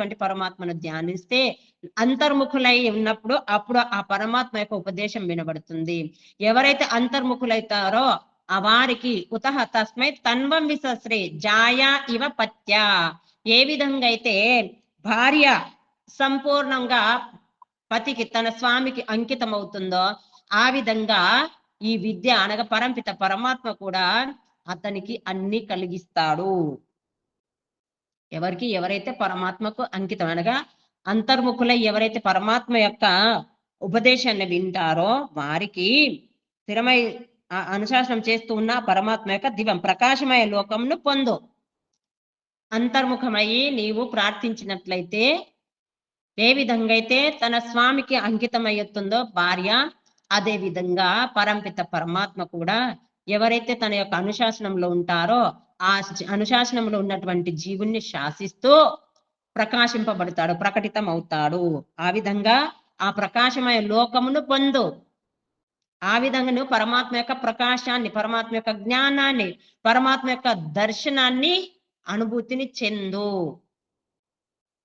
ఉన్నటువంటి పరమాత్మను ధ్యానిస్తే అంతర్ముఖులై ఉన్నప్పుడు అప్పుడు ఆ పరమాత్మ యొక్క ఉపదేశం వినబడుతుంది. ఎవరైతే అంతర్ముఖులైతారో ఆ వారికి ఉతహ తస్మై తన్వం విసశ్రీ జాయా ఇవ పత్య. ఏ విధంగా అయితే భార్య సంపూర్ణంగా పతికి తన స్వామికి అంకితం అవుతుందో ఆ విధంగా ఈ విద్య అనగా పరంపిత పరమాత్మ కూడా అతనికి అన్ని కలిగిస్తాడు. ఎవరికి ఎవరైతే పరమాత్మకు అంకితం అనగా అంతర్ముఖులై ఎవరైతే పరమాత్మ యొక్క ఉపదేశాన్ని వింటారో వారికి స్థిరమై అనుశాసనం చేస్తూ ఉన్న పరమాత్మ యొక్క దివం ప్రకాశమయ లోకంను పొందు. అంతర్ముఖమయ్యి నీవు ప్రార్థించినట్లయితే ఏ విధంగా అయితే తన స్వామికి అంకితమయ్యుతుందో భార్య అదే విధంగా పరంపిత పరమాత్మ కూడా ఎవరైతే తన యొక్క అనుశాసనంలో ఉంటారో ఆ అనుశాసనంలో ఉన్నటువంటి జీవుణ్ణి శాసిస్తూ ప్రకాశింపబడతాడు ప్రకటితం అవుతాడు ఆ విధంగా ఆ ప్రకాశమయ లోకమును పొందు. ఆ విధంగా నువ్వు పరమాత్మ యొక్క ప్రకాశాన్ని పరమాత్మ యొక్క జ్ఞానాన్ని పరమాత్మ యొక్క దర్శనాన్ని అనుభూతిని చెందు.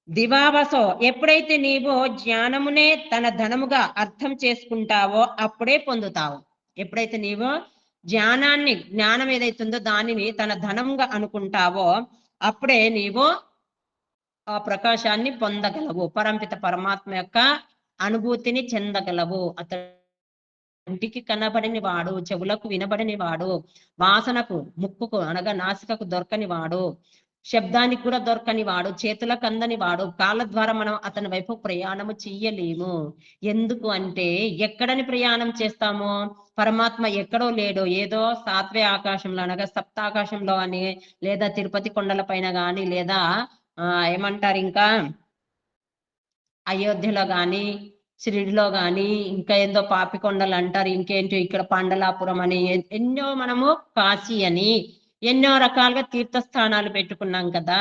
దివావసో ఎప్పుడైతే నీవు జ్ఞానమునే తన ధనముగా అర్థం చేసుకుంటావో అప్పుడే పొందుతావు. ఎప్పుడైతే నీవు జ్ఞానాన్ని జ్ఞానం ఏదైతుందో దానిని తన ధనంగా అనుకుంటావో అప్పుడే నీవు ఆ ప్రకాశాన్ని పొందగలవు. పరంపిత పరమాత్మ యొక్క అనుభూతిని చెందగలవు. అతడు ఇంటికి కనబడిని వాడు చెవులకు వినబడిని వాడు వాసనకు ముక్కుకు అనగా నాసికకు దొరకని వాడు. శబ్దానికి కూడా దొరకని వాడు చేతులకు అందని వాడు కాళ్ళ ద్వారా మనం అతని వైపు ప్రయాణము చెయ్యలేము. ఎందుకు అంటే ఎక్కడని ప్రయాణం చేస్తాము పరమాత్మ ఎక్కడో లేడు ఏదో సాత్వే ఆకాశంలో అనగా సప్తాకాశంలో అని లేదా తిరుపతి కొండల పైన గాని లేదా ఆ ఏమంటారు ఇంకా? అయోధ్యలో గాని షిరిడిలో గాని ఇంకా ఏందో పాపికొండలు అంటారు ఇంకేంటో ఇక్కడ పాండలాపురం అని ఎన్నో మనము కాశీ అని. ఎన్నో రకాలుగా తీర్థస్థానాలు పెట్టుకున్నాం కదా.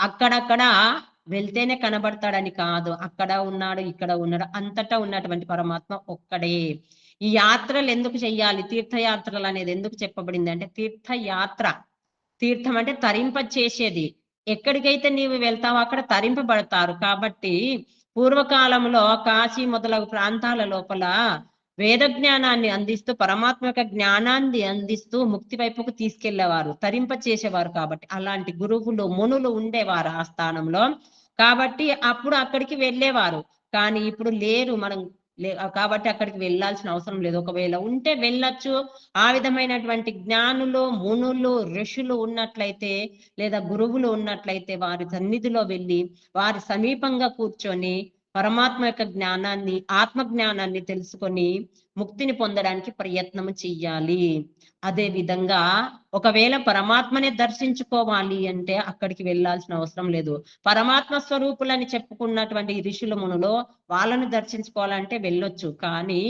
అక్కడక్కడ వెళ్తేనే కనబడతాడని కాదు. అక్కడ ఉన్నాడు ఇక్కడ ఉన్నాడు అంతటా ఉన్నటువంటి పరమాత్మ ఒక్కడే. ఈ యాత్రలు ఎందుకు చెయ్యాలి? తీర్థయాత్రలు అనేది ఎందుకు చెప్పబడింది అంటే తీర్థయాత్ర. తీర్థం అంటే తరింప చేసేది ఎక్కడికైతే నీవు వెళ్తావో అక్కడ తరింపబడతారు. కాబట్టి పూర్వకాలంలో కాశీ మొదలగు ప్రాంతాల లోపల వేద జ్ఞానాన్ని అందిస్తూ పరమాత్మ యొక్క జ్ఞానాన్ని అందిస్తూ ముక్తి వైపుకు తీసుకెళ్ళేవారు తరింప చేసేవారు కాబట్టి. అలాంటి గురువులు మునులు ఉండేవారు ఆ స్థానంలో. కాబట్టి అప్పుడు అక్కడికి వెళ్ళేవారు. కానీ ఇప్పుడు లేరు మనం లే కాబట్టి అక్కడికి వెళ్ళాల్సిన అవసరం లేదు. ఒకవేళ ఉంటే వెళ్ళొచ్చు. ఆ విధమైనటువంటి జ్ఞానులు మునులు ఋషులు ఉన్నట్లయితే లేదా గురువులు ఉన్నట్లయితే వారి సన్నిధిలో వెళ్ళి వారి సమీపంగా కూర్చొని పరమాత్మ యొక్క జ్ఞానాన్ని ఆత్మ జ్ఞానాన్ని తెలుసుకొని ముక్తిని పొందడానికి ప్రయత్నం చెయ్యాలి. అదే విధంగా ఒకవేళ పరమాత్మనే దర్శించుకోవాలి అంటే అక్కడికి వెళ్ళాల్సిన అవసరం లేదు. పరమాత్మ స్వరూపులని చెప్పుకున్నటువంటి ఋషుల మునులో వాళ్ళని దర్శించుకోవాలంటే వెళ్ళొచ్చు. కానీ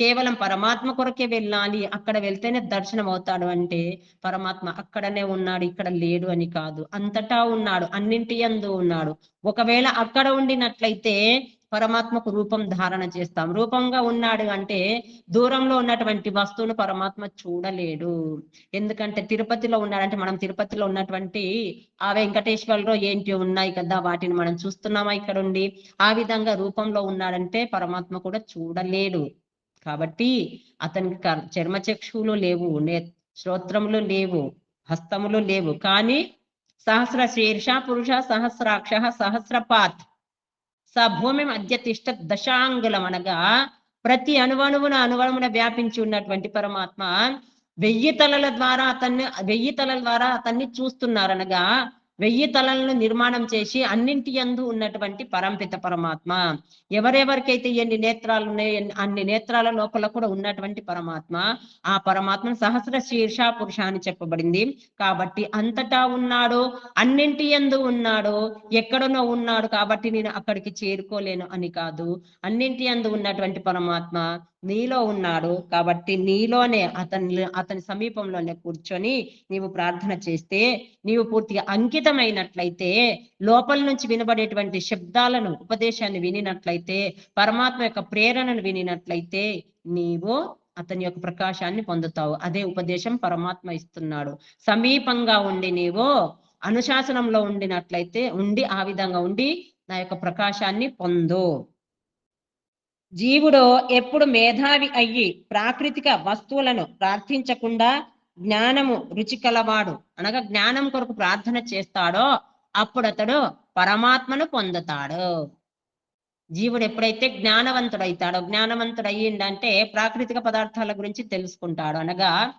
కేవలం పరమాత్మ కొరకే వెళ్ళాలి అక్కడ వెళ్తేనే దర్శనం అవుతాడు అంటే పరమాత్మ అక్కడనే ఉన్నాడు ఇక్కడ లేడు అని కాదు. అంతటా ఉన్నాడు అన్నింటి యందు ఉన్నాడు. ఒకవేళ అక్కడ ఉండినట్లయితే పరమాత్మకు రూపం ధారణ చేస్తాం. రూపంగా ఉన్నాడు అంటే దూరంలో ఉన్నటువంటి వస్తువును పరమాత్మ చూడలేడు. ఎందుకంటే తిరుపతిలో ఉన్నాడంటే మనం తిరుపతిలో ఉన్నటువంటి ఆ వెంకటేశ్వరలో ఏంటి ఉన్నాయి కదా వాటిని మనం చూస్తున్నామా ఇక్కడ ఉండి ఆ విధంగా రూపంలో ఉన్నాడంటే పరమాత్మ కూడా చూడలేడు. కాబట్టి అతనికి చర్మచక్షువులు లేవు నే శ్రోత్రములు లేవు హస్తములు లేవు. కానీ సహస్ర శీర్ష పురుష సహస్రాక్ష సహస్రపాత్ స భూమి మధ్య తిష్ట దశాంగులం అనగా ప్రతి అణువణువున అణువణువున వ్యాపించి ఉన్నటువంటి పరమాత్మ వెయ్యి తలల ద్వారా అతన్ని వెయ్యి తలల ద్వారా అతన్ని చూస్తున్నారనగా వెయ్యి తలలను నిర్మాణం చేసి అన్నింటి యందు ఉన్నటువంటి పరంపిత పరమాత్మ. ఎవరెవరికైతే ఎన్ని నేత్రాలు ఉన్నాయో అన్ని నేత్రాల లోపల కూడా ఉన్నటువంటి పరమాత్మ. ఆ పరమాత్మ సహస్ర శీర్ష పురుష అని చెప్పబడింది. కాబట్టి అంతటా ఉన్నాడు అన్నింటి యందు ఉన్నాడు ఎక్కడనో ఉన్నాడు కాబట్టి నేను అక్కడికి చేరుకోలేను అని కాదు. అన్నింటి యందు ఉన్నటువంటి పరమాత్మ నీలో ఉన్నాడు కాబట్టి నీలోనే అతని అతని సమీపంలోనే కూర్చొని నీవు ప్రార్థన చేస్తే నీవు పూర్తిగా అంకితమైనట్లయితే లోపల నుంచి వినబడేటువంటి శబ్దాలను ఉపదేశాన్ని వినినట్లయితే పరమాత్మ యొక్క ప్రేరణను వినినట్లయితే నీవు అతని యొక్క ప్రకాశాన్ని పొందుతావు. అదే ఉపదేశం పరమాత్మ ఇస్తున్నాడు. సమీపంగా ఉండి నీవు అనుశాసనంలో ఉండినట్లయితే ఉండి ఆ విధంగా ఉండి నా యొక్క ప్రకాశాన్ని పొందు. జీవుడు ఎప్పుడు మేధావి అయ్యి ప్రాకృతిక వస్తువులను ప్రార్థించకుండా జ్ఞానము రుచి కలవాడు అనగా జ్ఞానం కొరకు ప్రార్థన చేస్తాడో అప్పుడు అతడు పరమాత్మను పొందుతాడు. జీవుడు ఎప్పుడైతే జ్ఞానవంతుడైతాడో జ్ఞానవంతుడు అయ్యిందంటే ప్రాకృతిక పదార్థాల గురించి తెలుసుకుంటాడు. అనగా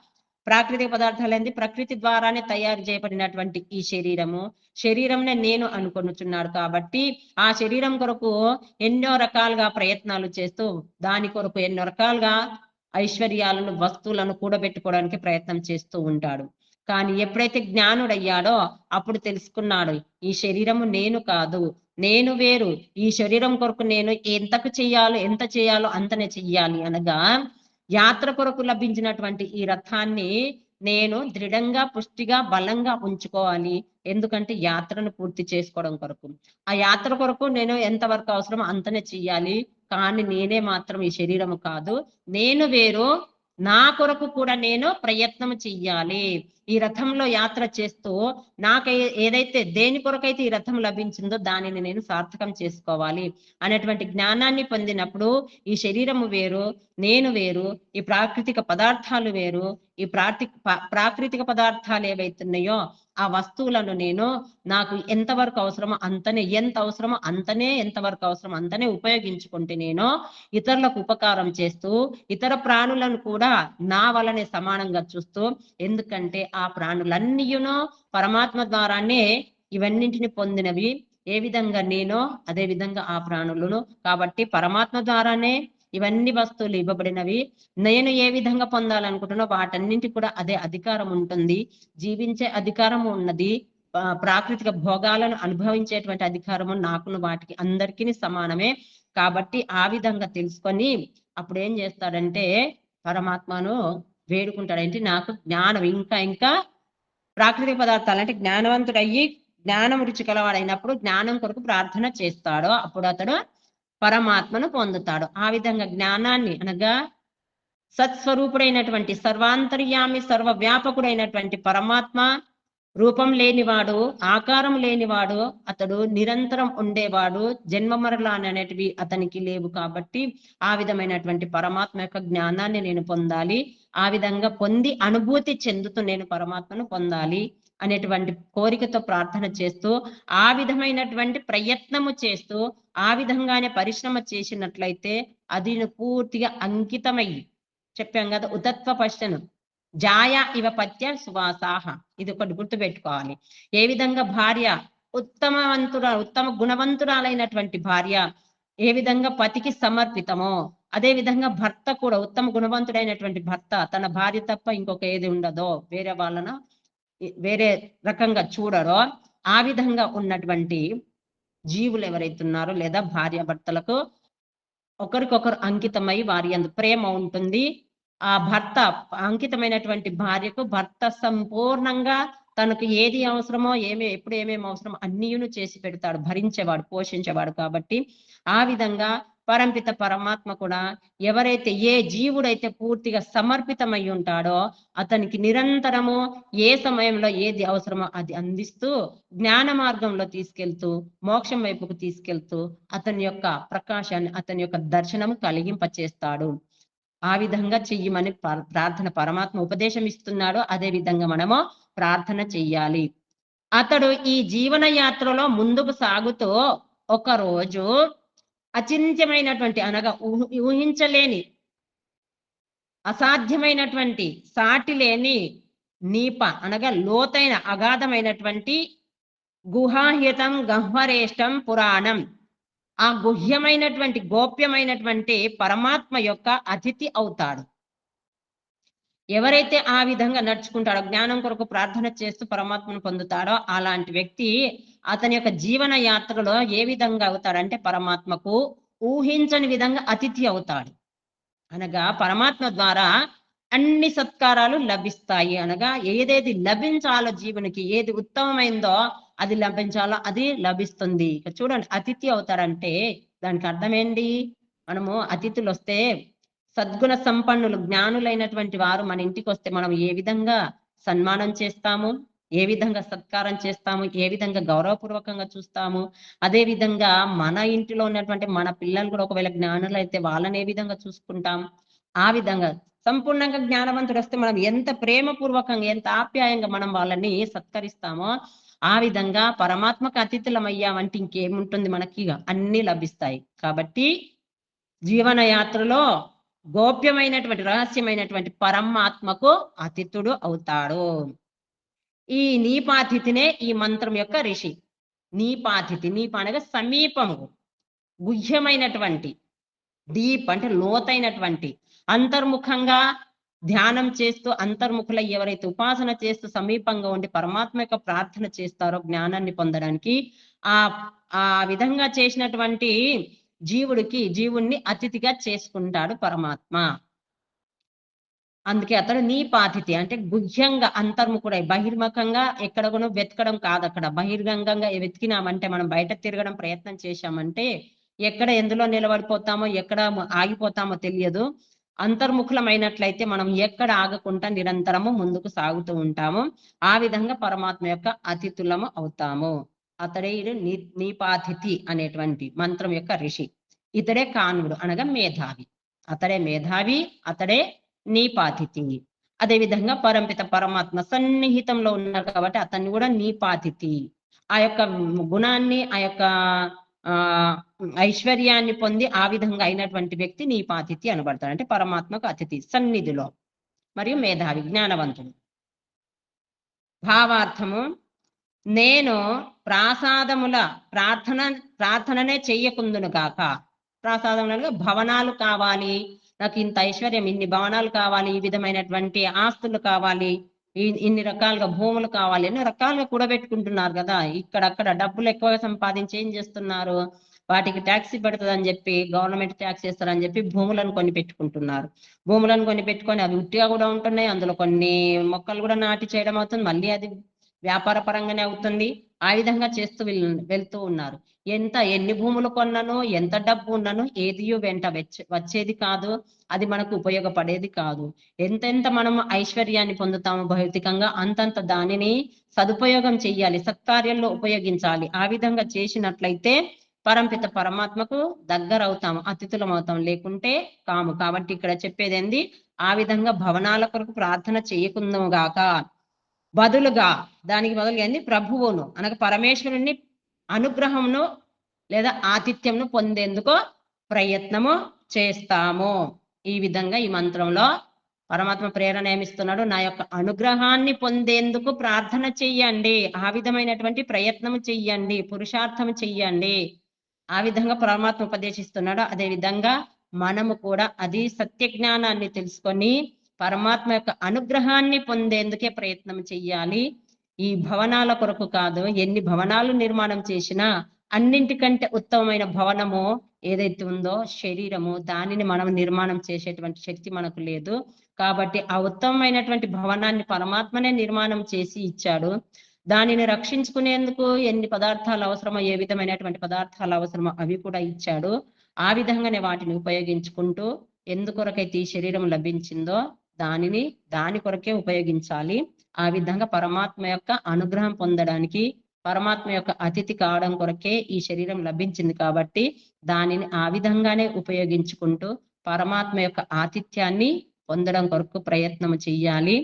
ప్రాకృతిక పదార్థాలు ఏంది ప్రకృతి ద్వారానే తయారు చేయబడినటువంటి ఈ శరీరము. శరీరంనే నేను అనుకొనుచున్నాడు కాబట్టి ఆ శరీరం కొరకు ఎన్నో రకాలుగా ప్రయత్నాలు చేస్తూ దాని కొరకు ఎన్నో రకాలుగా ఐశ్వర్యాలను వస్తువులను కూడబెట్టుకోవడానికి ప్రయత్నం చేస్తూ ఉంటాడు. కానీ ఎప్పుడైతే జ్ఞానుడయ్యాడో అప్పుడు తెలుసుకున్నాడు ఈ శరీరము నేను కాదు నేను వేరు ఈ శరీరం కొరకు నేను ఎంతకు చెయ్యాలో ఎంత చేయాలో అంతనే చెయ్యాలి అనగా యాత్ర కొరకు లభించినటువంటి ఈ రథాన్ని నేను దృఢంగా పుష్టిగా బలంగా ఉంచుకోవాలి. ఎందుకంటే యాత్రను పూర్తి చేసుకోవడం కొరకు. ఆ యాత్ర కొరకు నేను ఎంతవరకు అవసరమో అంతనే చెయ్యాలి. కానీ నేనే మాత్రం ఈ శరీరము కాదు. నేను వేరు. నా కొరకు కూడా నేను ప్రయత్నం చెయ్యాలి. ఈ రథంలో యాత్ర చేస్తూ నాకు ఏదైతే దేని కొరకైతే ఈ రథం లభించిందో దానిని నేను సార్థకం చేసుకోవాలి అనేటువంటి జ్ఞానాన్ని పొందినప్పుడు ఈ శరీరము వేరు నేను వేరు ఈ ప్రాకృతిక పదార్థాలు వేరు ఈ ప్రాతి ప్రాకృతిక పదార్థాలు ఏవైతున్నాయో ఆ వస్తువులను నేను నాకు ఎంతవరకు అవసరమో అంతనే ఎంత అవసరమో అంతనే ఎంతవరకు అవసరమో అంతనే ఉపయోగించుకుంటే నేను ఇతరులకు ఉపకారం చేస్తూ ఇతర ప్రాణులను కూడా నా వలనే సమానంగా చూస్తూ ఎందుకంటే ఆ ప్రాణులన్నీయును పరమాత్మ ద్వారానే ఇవన్నింటిని పొందినవి. ఏ విధంగా నేనో అదే విధంగా ఆ ప్రాణులను కాబట్టి పరమాత్మ ద్వారానే ఇవన్నీ వస్తువులు ఇవ్వబడినవి. నేను ఏ విధంగా పొందాలనుకుంటున్నా వాటన్నింటి కూడా అదే అధికారం ఉంటుంది. జీవించే అధికారము ఉన్నది. ప్రాకృతిక భోగాలను అనుభవించేటువంటి అధికారము నాకును వాటికి అందరికీ సమానమే. కాబట్టి ఆ విధంగా తెలుసుకొని అప్పుడు ఏం చేస్తాడంటే పరమాత్మను వేడుకుంటాడంటే నాకు జ్ఞానం. ఇంకా ఇంకా ప్రాకృతిక పదార్థాలు అంటే జ్ఞానవంతుడు అయ్యి జ్ఞానం రుచి కలవాడైనప్పుడు జ్ఞానం కొరకు ప్రార్థన చేస్తాడు. అప్పుడు అతడు పరమాత్మను పొందుతాడు. ఆ విధంగా జ్ఞానాన్ని అనగా సత్స్వరూపుడైనటువంటి సర్వాంతర్యామి సర్వ వ్యాపకుడైనటువంటి పరమాత్మ రూపం లేనివాడు ఆకారం లేనివాడు అతడు నిరంతరం ఉండేవాడు జన్మ మరణాలు అనేటివి అతనికి లేవు కాబట్టి ఆ విధమైనటువంటి పరమాత్మ యొక్క జ్ఞానాన్ని నేను పొందాలి. ఆ విధంగా పొంది అనుభూతి చెందుతూ నేను పరమాత్మను పొందాలి. అనేటువంటి కోరికతో ప్రార్థన చేస్తూ ఆ విధమైనటువంటి ప్రయత్నము చేస్తూ ఆ విధంగానే పరిశ్రమ చేసినట్లయితే అది పూర్తిగా అంకితమయ్యి చెప్పాం కదా ఉతత్వ పశ్చను. జాయ ఇవ పత్య సువాసాహ. ఇది ఒకటి గుర్తుపెట్టుకోవాలి. ఏ విధంగా భార్య ఉత్తమవంతుర ఉత్తమ గుణవంతురాలైనటువంటి భార్య ఏ విధంగా పతికి సమర్పితమో అదే విధంగా భర్త కూడా ఉత్తమ గుణవంతుడైనటువంటి భర్త తన భార్య తప్ప ఇంకొక ఏది ఉండదో వేరే వాళ్ళను? వేరే రకంగా చూడరో ఆ విధంగా ఉన్నటువంటి జీవులు ఎవరైతే ఉన్నారో లేదా భార్య భర్తలకు ఒకరికొకరు అంకితమై వారి అందు ప్రేమ ఉంటుంది. ఆ భర్త అంకితమైనటువంటి భార్యకు భర్త సంపూర్ణంగా తనకు ఏది అవసరమో ఏమే ఎప్పుడు ఏమేమి అవసరమో అన్నీయును చేసి పెడతాడు భరించేవాడు పోషించేవాడు కాబట్టి ఆ విధంగా పరంపిత పరమాత్మ కూడా ఎవరైతే ఏ జీవుడైతే పూర్తిగా సమర్పితమై ఉంటాడో అతనికి నిరంతరము ఏ సమయంలో ఏది అవసరమో అది అందిస్తూ జ్ఞాన మార్గంలో తీసుకెళ్తూ మోక్షం వైపుకు తీసుకెళ్తూ అతని యొక్క ప్రకాశాన్ని అతని యొక్క దర్శనం కలిగింపచేస్తాడు. ఆ విధంగా చెయ్యమని ప్రార్థన పరమాత్మ ఉపదేశం ఇస్తున్నాడు. అదే విధంగా మనము ప్రార్థన చెయ్యాలి. అతడు ఈ జీవన యాత్రలో ముందుకు సాగుతూ ఒక రోజు అచింత్యమైనటువంటి అనగా ఊహించలేని అసాధ్యమైనటువంటి సాటి లేని నీప అనగా లోతైన అగాధమైనటువంటి గుహాహితం గహ్వరేష్టం పురాణం. ఆ గుహ్యమైనటువంటి గోప్యమైనటువంటి పరమాత్మ యొక్క అతిథి అవుతాడు. ఎవరైతే ఆ విధంగా నడుచుకుంటాడో జ్ఞానం కొరకు ప్రార్థన చేస్తూ పరమాత్మను పొందుతాడో అలాంటి వ్యక్తి అతని యొక్క జీవన యాత్రలో ఏ విధంగా అవుతాడంటే పరమాత్మకు ఊహించని విధంగా అతిథి అవుతాడు. అనగా పరమాత్మ ద్వారా అన్ని సత్కారాలు లభిస్తాయి. అనగా ఏదేది లభించాలో జీవునికి ఏది ఉత్తమమైందో అది లభించాలో అది లభిస్తుంది. చూడండి అతిథి అవుతారంటే దానికి అర్థం ఏంటి మనము అతిథులు వస్తే సద్గుణ సంపన్నులు జ్ఞానులైనటువంటి వారు మన ఇంటికి వస్తే మనం ఏ విధంగా సన్మానం చేస్తాము? ఏ విధంగా సత్కారం చేస్తాము? ఏ విధంగా గౌరవపూర్వకంగా చూస్తాము? అదే విధంగా మన ఇంటిలో ఉన్నటువంటి మన పిల్లలు కూడా ఒకవేళ జ్ఞానులు అయితే వాళ్ళని ఏ విధంగా చూసుకుంటాం? ఆ విధంగా సంపూర్ణంగా జ్ఞానవంతుడు వస్తే మనం ఎంత ప్రేమపూర్వకంగా ఎంత ఆప్యాయంగా మనం వాళ్ళని సత్కరిస్తామో ఆ విధంగా పరమాత్మకు అతిథులం అయ్యామంటే ఇంకేముంటుంది మనకి అన్ని లభిస్తాయి. కాబట్టి జీవన యాత్రలో గోప్యమైనటువంటి రహస్యమైనటువంటి పరమాత్మకు అతిథుడు అవుతాడు. ఈ నీపాతిథినే ఈ మంత్రం యొక్క ఋషి నీపాతిథి నీప అనగా సమీపము. గుహ్యమైనటువంటి డీప్ అంటే లోతైనటువంటి అంతర్ముఖంగా ధ్యానం చేస్తూ అంతర్ముఖులై ఎవరైతే ఉపాసన చేస్తూ సమీపంగా ఉండి పరమాత్మ యొక్క ప్రార్థన చేస్తారో జ్ఞానాన్ని పొందడానికి ఆ ఆ విధంగా చేసినటువంటి జీవుడికి జీవుణ్ణి అతిథిగా చేసుకుంటాడు పరమాత్మ. అందుకే అతడు నీపాతిథి. అంటే గుహ్యంగా అంతర్ముఖుడై బహిర్ముఖంగా ఎక్కడ కూడా వెతకడం కాదు అక్కడ బహిర్గంగంగా వెతికినామంటే మనం బయట తిరగడం ప్రయత్నం చేశామంటే ఎక్కడ ఎందులో నిలబడిపోతామో ఎక్కడ ఆగిపోతామో తెలియదు. అంతర్ముఖులమైనట్లయితే మనం ఎక్కడ ఆగకుండా నిరంతరము ముందుకు సాగుతూ ఉంటాము. ఆ విధంగా పరమాత్మ యొక్క అతిథులము అవుతాము. అతడే నీ నీపాతిథి అనేటువంటి మంత్రం యొక్క ఋషి. ఇతడే కానుడు అనగా మేధావి. అతడే మేధావి అతడే నీపాతిథి. అదే విధంగా పరంపిత పరమాత్మ సన్నిహితంలో ఉన్నారు కాబట్టి అతన్ని కూడా నీపాతిథి. ఆ యొక్క గుణాన్ని ఆ యొక్క ఆ ఐశ్వర్యాన్ని పొంది ఆ విధంగా అయినటువంటి వ్యక్తి నీపాతిథి అనబడతాడు. అంటే పరమాత్మకు అతిథి సన్నిధిలో. మరియు మేధావి జ్ఞానవంతుడు. భావార్థము నేను ప్రాసాదముల ప్రార్థన ప్రార్థననే చెయ్యకుందును గాక. ప్రాసాదములుగా భవనాలు కావాలి నాకు ఇంత ఐశ్వర్యం ఇన్ని భవనాలు కావాలి ఈ విధమైనటువంటి ఆస్తులు కావాలి ఇన్ని రకాలుగా భూములు కావాలి ఎన్నో రకాలుగా కూడబెట్టుకుంటున్నారు కదా. ఇక్కడక్కడ డబ్బులు ఎక్కువగా సంపాదించి ఏం చేస్తున్నారు? వాటికి ట్యాక్సీ పెడుతుందని చెప్పి గవర్నమెంట్ ట్యాక్స్ చేస్తారని చెప్పి భూములను కొని పెట్టుకుంటున్నారు భూములను కొని పెట్టుకొని అవి ఉట్టిగా కూడా ఉంటున్నాయి. అందులో కొన్ని మొక్కలు కూడా నాటి చేయడం అవుతుంది. మళ్ళీ అది వ్యాపార పరంగానే అవుతుంది. ఆ విధంగా చేస్తూ వెళ్- వెళ్తూ ఉన్నారు. ఎంత ఎన్ని భూములు కొన్నాను ఎంత డబ్బు ఉన్నను ఏదియో వెంట వచ్చే- వచ్చేది కాదు. అది మనకు ఉపయోగపడేది కాదు. ఎంతెంత మనం ఐశ్వర్యాన్ని పొందుతాము భౌతికంగా అంతంత దానిని సదుపయోగం చెయ్యాలి సత్కార్యంలో ఉపయోగించాలి. ఆ విధంగా చేసినట్లయితే పరంపిత పరమాత్మకు దగ్గర అవుతాము అతిథులం అవుతాం లేకుంటే కాము. కాబట్టి ఇక్కడ చెప్పేది ఏంది ఆ విధంగా భవనాల కొరకు ప్రార్థన చేయకుందాము గాక బదులుగా దానికి బదులుగా ఏంది? ప్రభువును. అనగా పరమేశ్వరుని అనుగ్రహమును లేదా ఆతిథ్యంను పొందేందుకు ప్రయత్నము చేస్తాము. ఈ విధంగా ఈ మంత్రంలో పరమాత్మ ప్రేరణ ఏమిస్తున్నాడు? నా యొక్క అనుగ్రహాన్ని పొందేందుకు ప్రార్థన చెయ్యండి. ఆ విధమైనటువంటి ప్రయత్నము చెయ్యండి. పురుషార్థము చెయ్యండి. ఆ విధంగా పరమాత్మ ఉపదేశిస్తున్నాడు. అదే విధంగా మనము కూడా అది సత్య జ్ఞానాన్ని తెలుసుకొని పరమాత్మ యొక్క అనుగ్రహాన్ని పొందేందుకే ప్రయత్నం చెయ్యాలి. ఈ భవనాల కొరకు కాదు ఎన్ని భవనాలు నిర్మాణం చేసినా అన్నింటికంటే ఉత్తమమైన భవనము ఏదైతే ఉందో శరీరము దానిని మనం నిర్మాణం చేసేటువంటి శక్తి మనకు లేదు. కాబట్టి ఆ ఉత్తమమైనటువంటి భవనాన్ని పరమాత్మనే నిర్మాణం చేసి ఇచ్చాడు. దానిని రక్షించుకునేందుకు ఎన్ని పదార్థాలు అవసరమో ఏ విధమైనటువంటి పదార్థాలు అవసరమో అవి కూడా ఇచ్చాడు. ఆ విధంగానే వాటిని ఉపయోగించుకుంటూ ఎందుకొరకైతే ఈ శరీరం లభించిందో దానిని దాని కొరకే ఉపయోగించాలి. ఆ విధంగా పరమాత్మ యొక్క అనుగ్రహం పొందడానికి పరమాత్మ యొక్క అతిథి కావడం కొరకే ఈ శరీరం లభించింది కాబట్టి దానిని ఆ విధంగానే ఉపయోగించుకుంటూ పరమాత్మ యొక్క ఆతిథ్యాన్ని పొందడం కొరకు ప్రయత్నం చెయ్యాలి.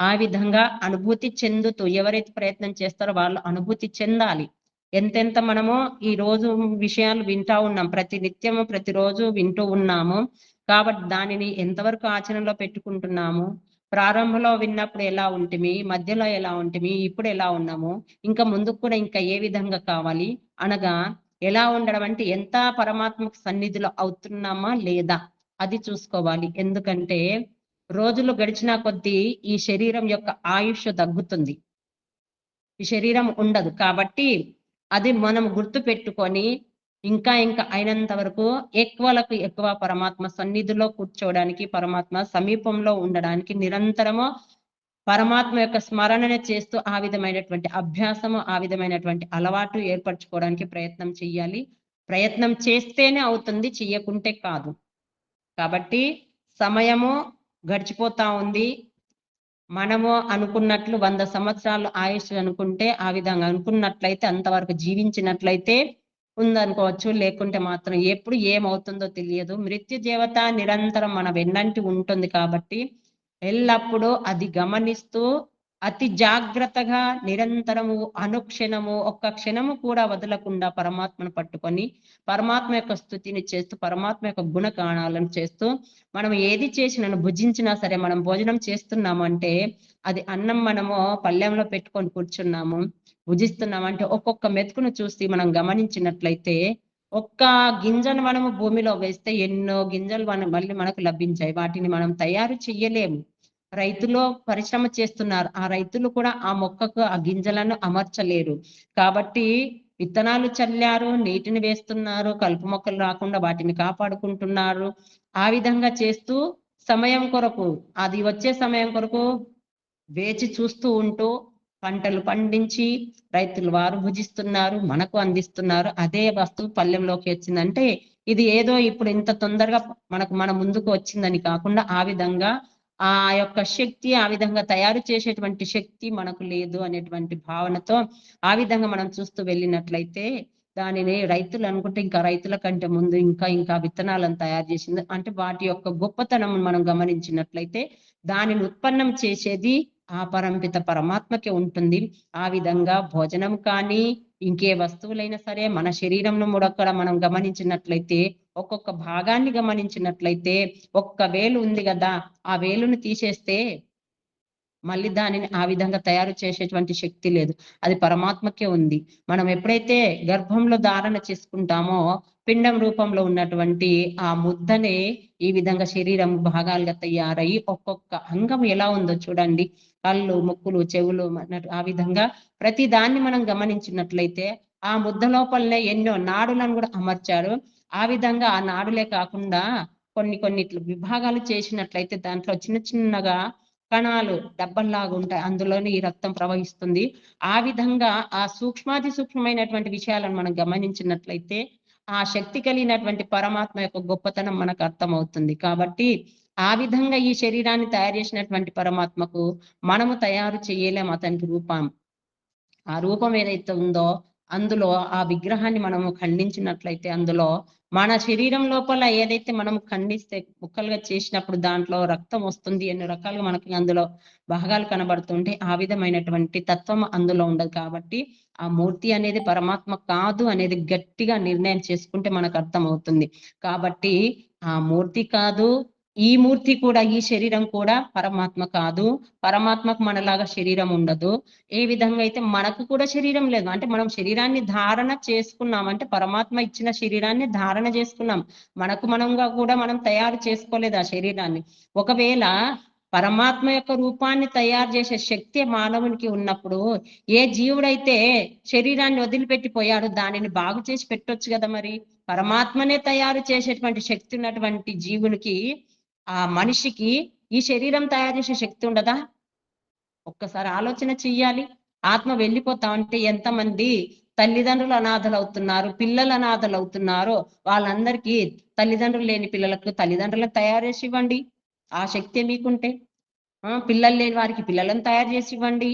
ఆ విధంగా అనుభూతి చెందుతూ ఎవరైతే ప్రయత్నం చేస్తారో వాళ్ళు అనుభూతి చెందాలి. ఎంతెంత మనము ఈ రోజు విషయాలు వింటా ఉన్నాం ప్రతి నిత్యము ప్రతిరోజు వింటూ ఉన్నాము. కాబట్టి దానిని ఎంతవరకు ఆచరణలో పెట్టుకుంటున్నాము? ప్రారంభంలో విన్నప్పుడు ఎలా ఉంటిమి? మధ్యలో ఎలా ఉంటిమి? ఇప్పుడు ఎలా ఉన్నాము? ఇంకా ముందుకు కూడా ఇంకా ఏ విధంగా కావాలి? అనగా ఎలా ఉండడం అంటే ఎంత పరమాత్మక సన్నిధిలో అవుతున్నామా లేదా అది చూసుకోవాలి. ఎందుకంటే రోజులు గడిచిన కొద్దీ ఈ శరీరం యొక్క ఆయుష్ తగ్గుతుంది. ఈ శరీరం ఉండదు కాబట్టి అది మనం గుర్తు పెట్టుకొని ఇంకా ఇంకా అయినంత వరకు ఎక్కువలకు ఎక్కువ పరమాత్మ సన్నిధిలో కూర్చోవడానికి పరమాత్మ సమీపంలో ఉండడానికి నిరంతరము పరమాత్మ యొక్క స్మరణను చేస్తూ ఆ విధమైనటువంటి అభ్యాసము ఆ విధమైనటువంటి అలవాటు ఏర్పరచుకోవడానికి ప్రయత్నం చెయ్యాలి. ప్రయత్నం చేస్తేనే అవుతుంది చెయ్యకుంటే కాదు. కాబట్టి సమయము గడిచిపోతా ఉంది. మనము అనుకున్నట్లు వంద సంవత్సరాలు ఆయుష్ అనుకుంటే ఆ విధంగా అనుకున్నట్లయితే అంతవరకు జీవించినట్లయితే ఉందనుకోవచ్చు లేకుంటే మాత్రం ఎప్పుడు ఏమవుతుందో తెలియదు. మృత్యు దేవత నిరంతరం మన వెన్నంటి ఉంటుంది కాబట్టి ఎల్లప్పుడూ అది గమనిస్తూ అతి జాగ్రత్తగా నిరంతరము అనుక్షణము ఒక్క క్షణము కూడా వదలకుండా పరమాత్మను పట్టుకొని పరమాత్మ యొక్క స్థుతిని చేస్తూ పరమాత్మ యొక్క గుణగాణాలను చేస్తూ మనం ఏది చేసినా భుజించినా సరే మనం భోజనం చేస్తున్నాము అంటే అది అన్నం మనము పళ్ళెంలో పెట్టుకొని కూర్చున్నాము. భుజిస్తున్నాం అంటే ఒక్కొక్క మెతుకును చూసి మనం గమనించినట్లయితే ఒక్క గింజను మనము భూమిలో వేస్తే ఎన్నో గింజలు మనం మళ్ళీ మనకు లభించాయి. వాటిని మనం తయారు చెయ్యలేము. రైతులో పరిశ్రమ చేస్తున్నారు. ఆ రైతులు కూడా ఆ మొక్కకు ఆ గింజలను అమర్చలేరు. కాబట్టి విత్తనాలు చల్లారు నీటిని వేస్తున్నారు కలుపు మొక్కలు రాకుండా వాటిని కాపాడుకుంటున్నారు. ఆ విధంగా చేస్తూ సమయం కొరకు అది వచ్చే సమయం కొరకు వేచి చూస్తూ ఉంటూ పంటలు పండించి రైతులు వారు భుజిస్తున్నారు మనకు అందిస్తున్నారు. అదే వస్తువు పల్లెంలోకి వచ్చిందంటే ఇది ఏదో ఇప్పుడు ఇంత తొందరగా మనకు మన ముందుకు వచ్చిందని కాకుండా ఆ విధంగా ఆ యొక్క శక్తి ఆ విధంగా తయారు చేసేటువంటి శక్తి మనకు లేదు అనేటువంటి భావనతో ఆ విధంగా మనం చూస్తూ వెళ్ళినట్లయితే దానిని రైతులు అనుకుంటే ఇంకా రైతుల కంటే ముందు ఇంకా ఇంకా విత్తనాలను తయారు చేసింది. అంటే వాటి యొక్క గొప్పతనం మనం గమనించినట్లయితే దానిని ఉత్పన్నం చేసేది ఆ పరంపిత పరమాత్మకే ఉంటుంది. ఆ విధంగా భోజనం కానీ ఇంకే వస్తువులైనా సరే మన శరీరంలో మూడొక్కడ మనం గమనించినట్లయితే ఒక్కొక్క భాగాన్ని గమనించినట్లయితే ఒక్క వేలు ఉంది కదా ఆ వేలును తీసేస్తే మళ్ళీ దానిని ఆ విధంగా తయారు చేసేటువంటి శక్తి లేదు. అది పరమాత్మకే ఉంది. మనం ఎప్పుడైతే గర్భంలో ధారణ చేసుకుంటామో పిండం రూపంలో ఉన్నటువంటి ఆ ముద్దనే ఈ విధంగా శరీరం భాగాలుగా తయారయ్యి ఒక్కొక్క అంగం ఎలా ఉందో చూడండి. కళ్ళు ముక్కులు చెవులు అన్నట్టు ఆ విధంగా ప్రతి దాన్ని మనం గమనించినట్లయితే ఆ ముద్ద లోపలనే ఎన్నో నాడులను కూడా అమర్చారు. ఆ విధంగా ఆ నాడులే కాకుండా కొన్ని కొన్ని విభాగాలు చేసినట్లయితే దాంట్లో చిన్న చిన్నగా కణాలు డబ్బల్లాగా ఉంటాయి. అందులోనే ఈ రక్తం ప్రవహిస్తుంది. ఆ విధంగా ఆ సూక్ష్మాతి సూక్ష్మమైనటువంటి విషయాలను మనం గమనించినట్లయితే ఆ శక్తి కలిగినటువంటి పరమాత్మ యొక్క గొప్పతనం మనకు అర్థమవుతుంది. కాబట్టి ఆ విధంగా ఈ శరీరాన్ని తయారు చేసినటువంటి పరమాత్మకు మనము తయారు చేయలేం అతనికి రూపం. ఆ రూపం ఏదైతే ఉందో అందులో ఆ విగ్రహాన్ని మనము ఖండించినట్లయితే అందులో మన శరీరం లోపల ఏదైతే మనం ఖండిస్తే ముక్కలుగా చేసినప్పుడు దాంట్లో రక్తం వస్తుంది ఎన్ని రకాలుగా మనకి అందులో భాగాలు కనబడుతుంటే ఆ విధమైనటువంటి తత్వం అందులో ఉండదు కాబట్టి ఆ మూర్తి అనేది పరమాత్మ కాదు అనేది గట్టిగా నిర్ణయం చేసుకుంటే మనకు అర్థం అవుతుంది కాబట్టి ఆ మూర్తి కాదు ఈ మూర్తి కూడా ఈ శరీరం కూడా పరమాత్మ కాదు. పరమాత్మకు మనలాగా శరీరం ఉండదు. ఏ విధంగా అయితే మనకు కూడా శరీరం లేదు. అంటే మనం శరీరాన్ని ధారణ చేసుకున్నాం. అంటే పరమాత్మ ఇచ్చిన శరీరాన్ని ధారణ చేసుకున్నాం. మనకు మనంగా కూడా మనం తయారు చేసుకోలేదు ఆ శరీరాన్ని. ఒకవేళ పరమాత్మ యొక్క రూపాన్ని తయారు చేసే శక్తి మానవునికి ఉన్నప్పుడు ఏ జీవుడైతే శరీరాన్ని వదిలిపెట్టిపోయాడో దానిని బాగు చేసి పెట్టొచ్చు కదా మరి? పరమాత్మనే తయారు చేసేటువంటి శక్తి ఉన్నటువంటి జీవునికి ఆ మనిషికి ఈ శరీరం తయారు చేసే శక్తి ఉండదా? ఒక్కసారి ఆలోచన చెయ్యాలి. ఆత్మ వెళ్ళిపోతా అంటే ఎంతమంది తల్లిదండ్రులు అనాథలు అవుతున్నారు పిల్లలు అనాథలు అవుతున్నారో వాళ్ళందరికీ తల్లిదండ్రులు లేని పిల్లలకు తల్లిదండ్రులకు తయారు చేసి ఇవ్వండి. ఆ శక్తి మీకుంటే. పిల్లలు లేని వారికి పిల్లలను తయారు చేసి ఇవ్వండి.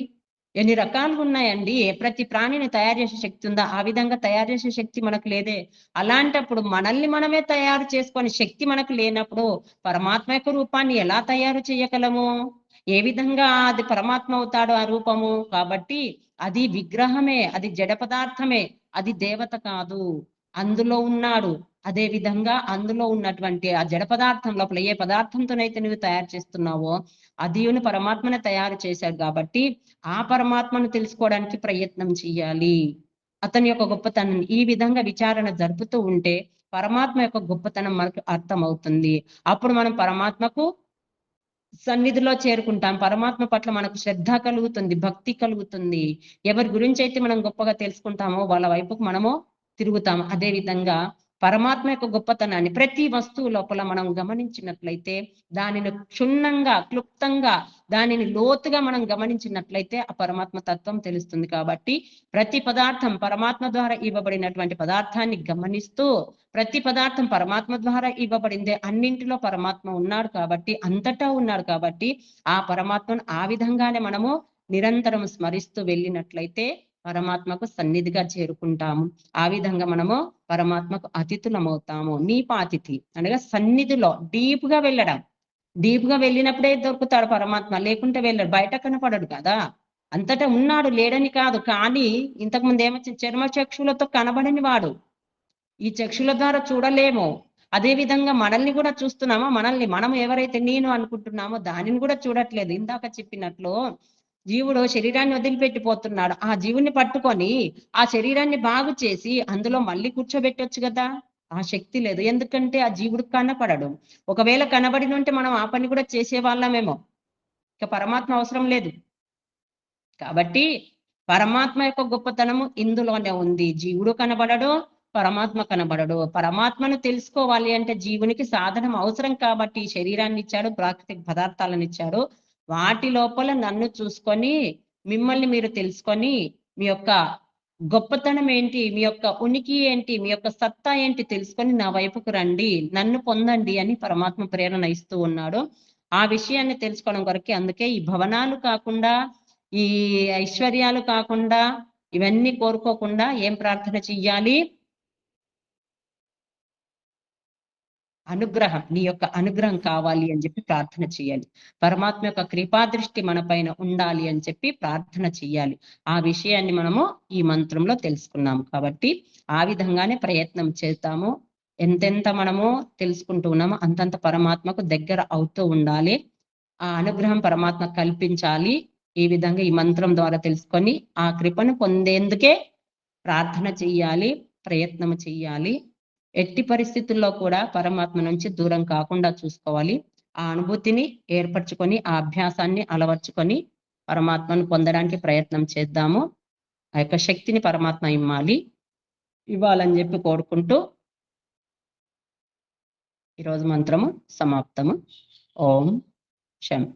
ఎన్ని రకాలుగా ఉన్నాయండి ప్రతి ప్రాణిని తయారు చేసే శక్తి ఉందా? ఆ విధంగా తయారు చేసే శక్తి మనకు లేదే. అలాంటప్పుడు మనల్ని మనమే తయారు చేసుకొని శక్తి మనకు లేనప్పుడు పరమాత్మ యొక్క రూపాన్ని ఎలా తయారు చేయగలము? ఏ విధంగా అది పరమాత్మ అవుతాడు ఆ రూపము? కాబట్టి అది విగ్రహమే అది జడ పదార్థమే అది దేవత కాదు. అందులో ఉన్నాడు. అదే విధంగా అందులో ఉన్నటువంటి ఆ జడ పదార్థం లోపల ఏ పదార్థంతోనైతే నువ్వు తయారు చేస్తున్నావో అదియును పరమాత్మనే తయారు చేశాడు కాబట్టి ఆ పరమాత్మను తెలుసుకోవడానికి ప్రయత్నం చేయాలి. అతని యొక్క గొప్పతనం ఈ విధంగా విచారణ జరుపుతూ ఉంటే పరమాత్మ యొక్క గొప్పతనం మనకు అర్థమవుతుంది. అప్పుడు మనం పరమాత్మకు సన్నిధిలో చేరుకుంటాం. పరమాత్మ పట్ల మనకు శ్రద్ధ కలుగుతుంది భక్తి కలుగుతుంది. ఎవరి గురించి అయితే మనం గొప్పగా తెలుసుకుంటామో వాళ్ళ వైపుకు మనము తిరుగుతాం అదే విధంగా పరమాత్మ యొక్క గొప్పతనాన్ని ప్రతి వస్తువు లోపల మనం గమనించినట్లయితే దానిని క్షుణ్ణంగా క్లుప్తంగా దానిని లోతుగా మనం గమనించినట్లయితే ఆ పరమాత్మ తత్వం తెలుస్తుంది కాబట్టి ప్రతి పదార్థం పరమాత్మ ద్వారా ఇవ్వబడినటువంటి పదార్థాన్ని గమనిస్తూ ప్రతి పదార్థం పరమాత్మ ద్వారా ఇవ్వబడిందే అన్నింటిలో పరమాత్మ ఉన్నాడు కాబట్టి అంతటా ఉన్నాడు కాబట్టి ఆ పరమాత్మను ఆ విధంగానే మనము నిరంతరం స్మరిస్తూ వెళ్ళినట్లయితే పరమాత్మకు సన్నిధిగా చేరుకుంటాము. ఆ విధంగా మనము పరమాత్మకు అతిథులమవుతాము. నీపాతిథి అనగా సన్నిధిలో డీప్గా వెళ్ళడం. డీప్గా వెళ్ళినప్పుడే దొరుకుతాడు పరమాత్మ. లేకుంటే వెళ్ళాడు. బయట కనపడడు కదా. అంతటా ఉన్నాడు లేడని కాదు. కానీ ఇంతకు ముందు ఏమొచ్చింది చర్మ చక్షులతో కనబడని వాడు. ఈ చక్షుల ద్వారా చూడలేము. అదే విధంగా మనల్ని కూడా చూస్తున్నామో? మనల్ని మనం ఎవరైతే నేను అనుకుంటున్నామో దానిని కూడా చూడట్లేదు. ఇందాక చెప్పినట్లు జీవుడు శరీరాన్ని వదిలిపెట్టిపోతున్నాడు. ఆ జీవుని పట్టుకొని ఆ శరీరాన్ని బాగు చేసి అందులో మళ్ళీ కూర్చోబెట్టొచ్చు కదా? ఆ శక్తి లేదు. ఎందుకంటే ఆ జీవుడు కనపడడు. ఒకవేళ కనబడిన ఉంటే మనం ఆ పని కూడా చేసేవాళ్ళమేమో. ఇక పరమాత్మ అవసరం లేదు. కాబట్టి పరమాత్మ యొక్క గొప్పతనము ఇందులోనే ఉంది. జీవుడు కనబడడు పరమాత్మ కనబడడు. పరమాత్మను తెలుసుకోవాలి అంటే జీవునికి సాధనం అవసరం కాబట్టి శరీరాన్ని ఇచ్చాడు ప్రాకృతిక పదార్థాలను ఇచ్చాడు వాటి లోపల నన్ను చూసుకొని మిమ్మల్ని మీరు తెలుసుకొని మీ యొక్క గొప్పతనం ఏంటి మీ యొక్క ఉనికి ఏంటి మీ యొక్క సత్తా ఏంటి తెలుసుకొని నా వైపుకు రండి నన్ను పొందండి అని పరమాత్మ ప్రేరణ ఇస్తూ ఉన్నాడు. ఆ విషయాన్ని తెలుసుకోవడం కొరకే అందుకే ఈ భవనాలు కాకుండా ఈ ఐశ్వర్యాలు కాకుండా ఇవన్నీ కోరుకోకుండా ఏం ప్రార్థన చెయ్యాలి? అనుగ్రహం నీ యొక్క అనుగ్రహం కావాలి అని చెప్పి ప్రార్థన చేయాలి. పరమాత్మ యొక్క కృపా దృష్టి మన పైన ఉండాలి అని చెప్పి ప్రార్థన చెయ్యాలి ఆ విషయాన్ని మనము ఈ మంత్రంలో తెలుసుకున్నాము కాబట్టి ఆ విధంగానే ప్రయత్నం చేస్తాము ఎంతెంత మనము తెలుసుకుంటూ ఉన్నామో అంతంత పరమాత్మకు దగ్గర అవుతూ ఉండాలి. ఆ అనుగ్రహం పరమాత్మ కల్పించాలి. ఈ విధంగా ఈ మంత్రం ద్వారా తెలుసుకొని ఆ కృపను పొందేందుకే ప్రార్థన చెయ్యాలి ప్రయత్నం చెయ్యాలి ఎట్టి పరిస్థితుల్లో కూడా పరమాత్మ నుంచి దూరం కాకుండా చూసుకోవాలి. ఆ అనుభూతిని ఏర్పరచుకొని ఆ అభ్యాసాన్ని అలవర్చుకొని పరమాత్మను పొందడానికి ప్రయత్నం చేద్దాము. ఆ యొక్క శక్తిని పరమాత్మ ఇమ్మాలి. ఇవ్వాలని చెప్పి కోరుకుంటూ ఈరోజు మంత్రము సమాప్తము. ఓం శం.